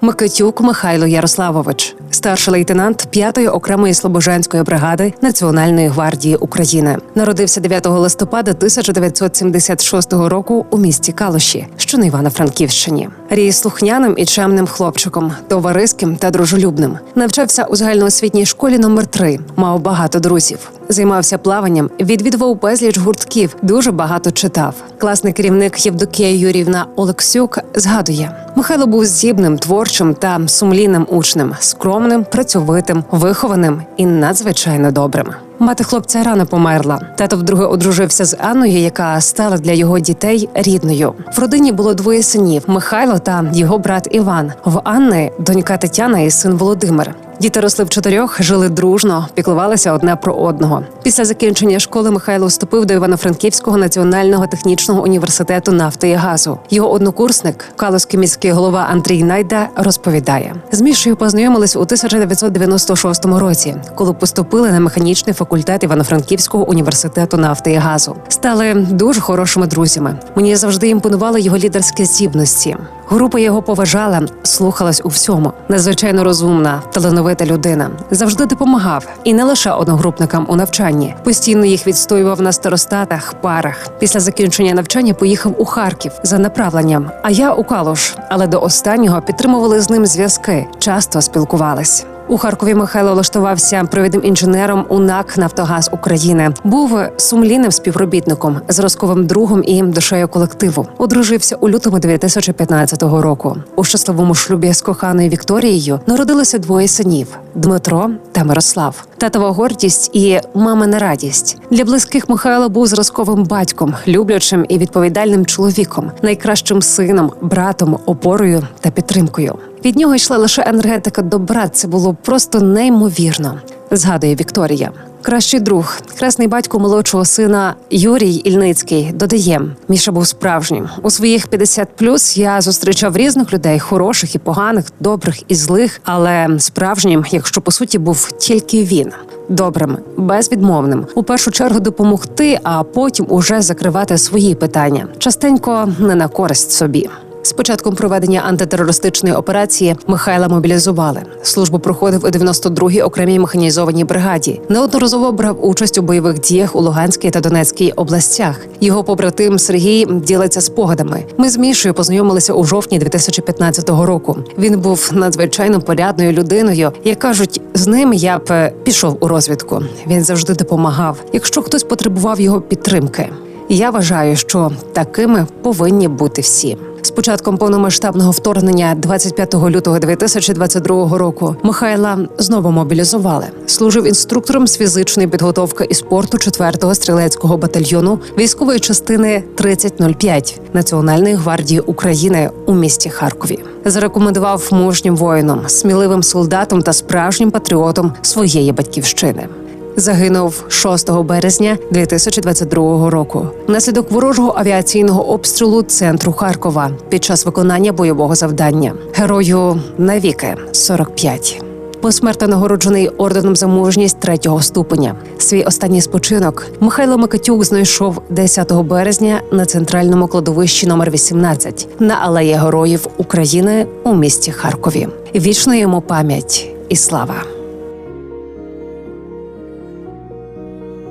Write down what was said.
Микитюк Михайло Ярославович, старший лейтенант 5-ї окремої слобожанської бригади Національної гвардії України, народився 9 листопада 1976 року у місті Калуші, що на Івано-Франківщині. Ріс слухняним і чемним хлопчиком, товариським та дружелюбним. Навчався у загальноосвітній школі номер 3 мав багато друзів. Займався плаванням, відвідував безліч гуртків, дуже багато читав. Класний керівник Євдокія Юрівна Олексюк згадує: Михайло був здібним, творчим та сумлінним учнем, скромним, працьовитим, вихованим і надзвичайно добрим. Мати хлопця рано померла. Тато вдруге одружився з Анною, яка стала для його дітей рідною. В родині було двоє синів: Михайло та його брат Іван. В Анни донька Тетяна і син Володимир. Діти росли в чотирьох, жили дружно, піклувалися одне про одного. Після закінчення школи Михайло вступив до Івано-Франківського національного технічного університету нафти і газу. Його однокурсник, калузький міський голова Андрій Найда, розповідає: з Мішею познайомились у 1996 році, коли поступили на механічний факультет Івано-Франківського університету нафти і газу. Стали дуже хорошими друзями. Мені завжди імпонували його лідерські здібності. Група його поважала, слухалась у всьому. Надзвичайно розумна, талановита людина. Завжди допомагав і не лише одногрупникам у навчанні. Постійно їх відстоював на старостатах, парах. Після закінчення навчання поїхав у Харків за направленням. А я у Калуш, але до останнього підтримували з ним зв'язки, часто спілкувались. У Харкові Михайло влаштувався провідним інженером у НАК Нафтогаз України. Був сумлінним співробітником, зразковим другом і душею колективу. Одружився у лютому 2015 року. У щасливому шлюбі з коханою Вікторією народилося двоє синів: Дмитро та Мирослав. Татова гордість і мамина радість для близьких Михайло був зразковим батьком, люблячим і відповідальним чоловіком, найкращим сином, братом, опорою та підтримкою. Від нього йшла лише енергетика добра. Це було просто неймовірно. Згадує Вікторія. Кращий друг, кресний батько молодшого сина Юрій Ільницький додає: Міша був справжнім. У своїх 50 я зустрічав різних людей, хороших і поганих, добрих і злих, але справжнім, якщо по суті був тільки він. Добрим, безвідмовним, у першу чергу допомогти, а потім уже закривати свої питання, частенько не на користь собі. З початком проведення антитерористичної операції Михайла мобілізували. Службу проходив у 92-й окремій механізованій бригаді. Неодноразово брав участь у бойових діях у Луганській та Донецькій областях. Його побратим Сергій ділиться спогадами. Ми з Мішою познайомилися у жовтні 2015 року. Він був надзвичайно порядною людиною. Як кажуть, з ним я б пішов у розвідку. Він завжди допомагав, якщо хтось потребував його підтримки. Я вважаю, що такими повинні бути всі. З початком повномасштабного вторгнення 25 лютого 2022 року Михайла знову мобілізували. Служив інструктором з фізичної підготовки і спорту 4-го стрілецького батальйону військової частини 3005 Національної гвардії України у місті Харкові. Зарекомендував мужнім воїном, сміливим солдатом та справжнім патріотом своєї батьківщини загинув 6 березня 2022 року внаслідок ворожого авіаційного обстрілу центру Харкова під час виконання бойового завдання. Герою навіки 45. Посмертно нагороджений орденом за мужність третього ступеня. Свій останній спочинок Михайло Микитюк знайшов 10 березня на центральному кладовищі номер 18 на алеї Героїв України у місті Харкові. Вічна йому пам'ять і слава.